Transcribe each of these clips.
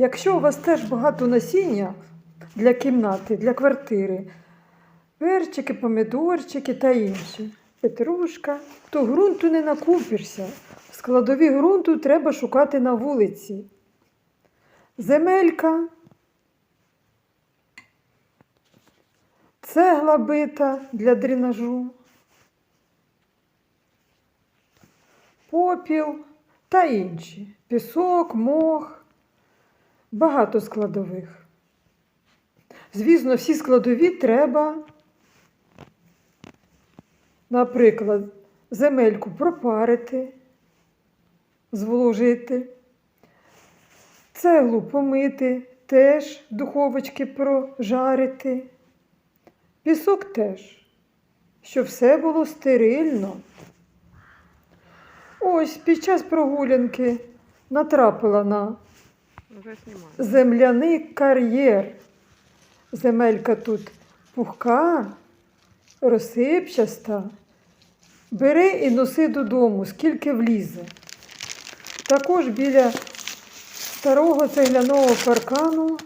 Якщо у вас теж багато насіння для кімнати, для квартири, перчики, помідорчики та інше, петрушка, то ґрунту не накупишся. Складові ґрунту треба шукати на вулиці. Земелька, цегла бита для дренажу, попіл та інші. Пісок, мох, багато складових. Звісно, всі складові треба, наприклад, земельку пропарити, зволожити, цеглу помити, теж духовочки прожарити, пісок теж, щоб все було стерильно. Ось під час прогулянки натрапила на. Земляний кар'єр. Земелька тут пухка, розсипчаста. Бери і носи додому, скільки влізе. Також біля старого цегляного паркану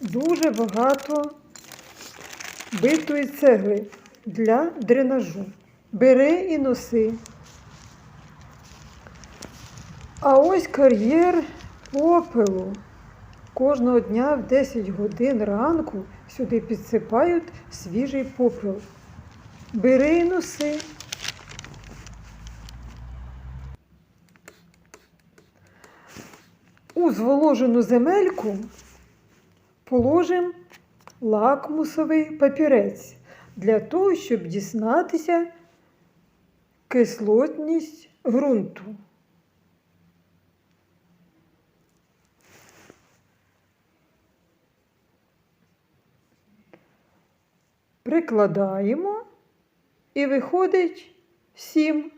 дуже багато битої цегли для дренажу. Бери і носи. А ось кар'єр попелу. Кожного дня в 10 годин ранку сюди підсипають свіжий попел. Бери і носи. У зволожену земельку положимо лакмусовий папірець для того, щоб дізнатися кислотність ґрунту. Прикладаємо і виходить 7.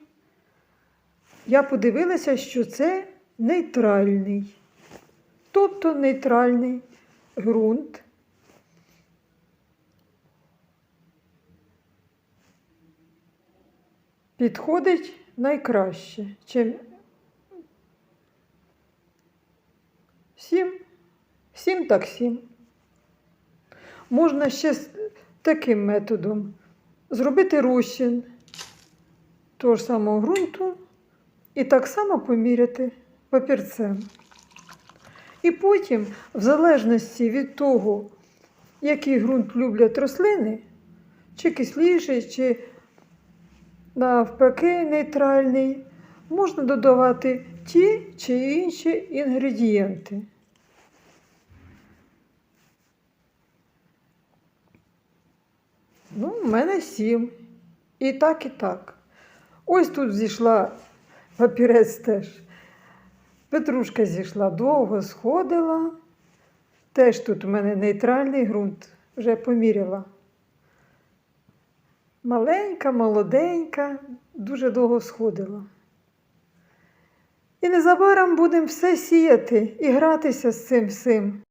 Я подивилася, що це нейтральний, тобто нейтральний ґрунт. Підходить найкраще, чим 7. 7 так 7. Можна ще таким методом зробити розчин того ж самого ґрунту і так само поміряти папірцем. І потім, в залежності від того, який ґрунт люблять рослини, чи кисліший, чи навпаки нейтральний, можна додавати ті чи інші інгредієнти. Ну, в мене сім. І так, і так. Ось тут зійшла папірець теж. Петрушка зійшла довго, сходила. Теж тут у мене нейтральний ґрунт, вже поміряла. Маленька, молоденька, дуже довго сходила. І незабаром будемо все сіяти і гратися з цим всім.